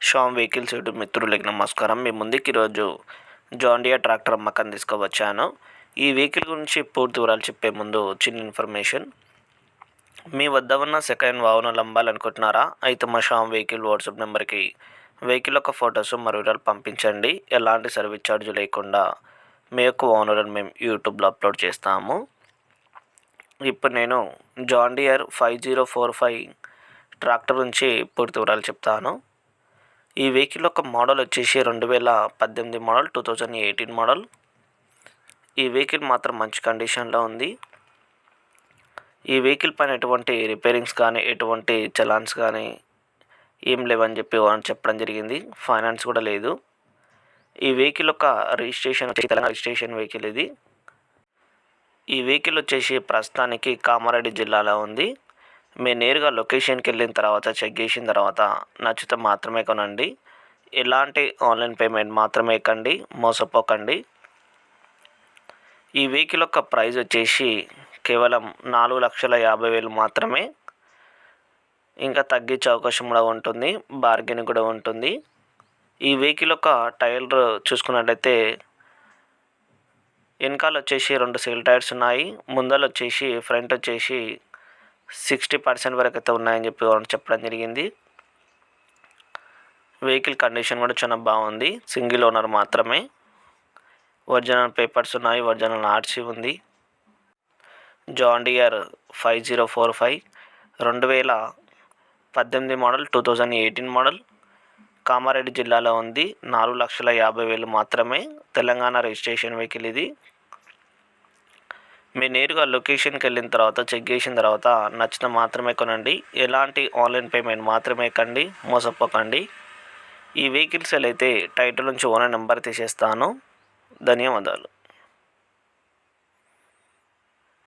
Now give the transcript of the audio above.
Sam vehicles YouTube మిత్రులకి నమస్కారం. మీ ముందుకి ఈరోజు జాండియా ట్రాక్టర్ అమ్మకం తీసుకువచ్చాను. ఈ వెహికల్ గురించి పూర్తి వివరాలు చెప్పే ముందు చిన్న ఇన్ఫర్మేషన్. మీ వద్ద ఉన్న సెకండ్ వాహనాలు అమ్మాలనుకుంటున్నారా అయితే మా షామ్ వెహికల్ వాట్సాప్ నెంబర్కి వెహికల్ యొక్క ఫొటోస్ మరియు వివరాలు పంపించండి. ఎలాంటి సర్వీస్ ఛార్జ్ లేకుండా మీ యొక్క ఓనర్ని మేము యూట్యూబ్లో అప్లోడ్ చేస్తాము. ఇప్పుడు నేను John Deere five zero four five tractor నుంచి పూర్తి వివరాలు చెప్తాను. ఈ వెహికల్ యొక్క మోడల్ వచ్చేసి రెండు వేల పద్దెనిమిది model two thousand eighteen model. ఈ వెహికల్ మాత్రం మంచి కండిషన్లో ఉంది. ఈ వెహికల్ పైన ఎటువంటి రిపేరింగ్స్ కానీ ఎటువంటి చలాన్స్ కానీ ఏం లేవని చెప్పి చెప్పడం జరిగింది. ఫైనాన్స్ కూడా లేదు. ఈ వెహికల్ యొక్క రిజిస్ట్రేషన్ వచ్చి తెలంగాణ రిజిస్ట్రేషన్ వెహికల్ ఇది. ఈ వెహికల్ వచ్చేసి ప్రస్తుతానికి కామారెడ్డి జిల్లాలో ఉంది. మీరు నేరుగా లొకేషన్కి వెళ్ళిన తర్వాత చెక్ చేసిన తర్వాత నచ్చితే మాత్రమే కొనండి. ఎలాంటి ఆన్లైన్ పేమెంట్ మాత్రమే ఎక్కండి మోసపోకండి. ఈ వెహికల్ యొక్క ప్రైస్ వచ్చేసి కేవలం నాలుగు లక్షల యాభై వేలు మాత్రమే. ఇంకా తగ్గించే అవకాశం కూడా ఉంటుంది బార్గెన్ కూడా ఉంటుంది. ఈ వెహికల్ యొక్క టైర్ చూసుకున్నట్లయితే వెనకాల వచ్చేసి రెండు సీల్ టైర్స్ ఉన్నాయి ముందర వచ్చేసి ఫ్రంట్ వచ్చేసి సిక్స్టీ పర్సెంట్ వరకు అయితే ఉన్నాయని చెప్పి చెప్పడం జరిగింది. వెహికల్ కండిషన్ కూడా చాలా బాగుంది. సింగిల్ ఓనర్ మాత్రమే. ఒరిజినల్ పేపర్స్ ఉన్నాయి ఒరిజినల్ ఆర్సీ ఉంది. John Deere five zero four five రెండు వేల పద్దెనిమిది model two thousand eighteen model. Kamareddy జిల్లాలో ఉంది నాలుగు లక్షల యాభై వేలు మాత్రమే. తెలంగాణ రిజిస్ట్రేషన్ వెహికల్ ఇది. మీరు నేరుగా లొకేషన్కి వెళ్ళిన తర్వాత చెక్ చేసిన తర్వాత నచ్చిన మాత్రమే కొనండి. ఎలాంటి ఆన్లైన్ పేమెంట్ మాత్రమే కండి మోసపోకండి. ఈ వెహికల్స్ అయితే టైటిల్ నుంచి ఓనర్ నెంబర్ తీసేస్తాను. ధన్యవాదాలు.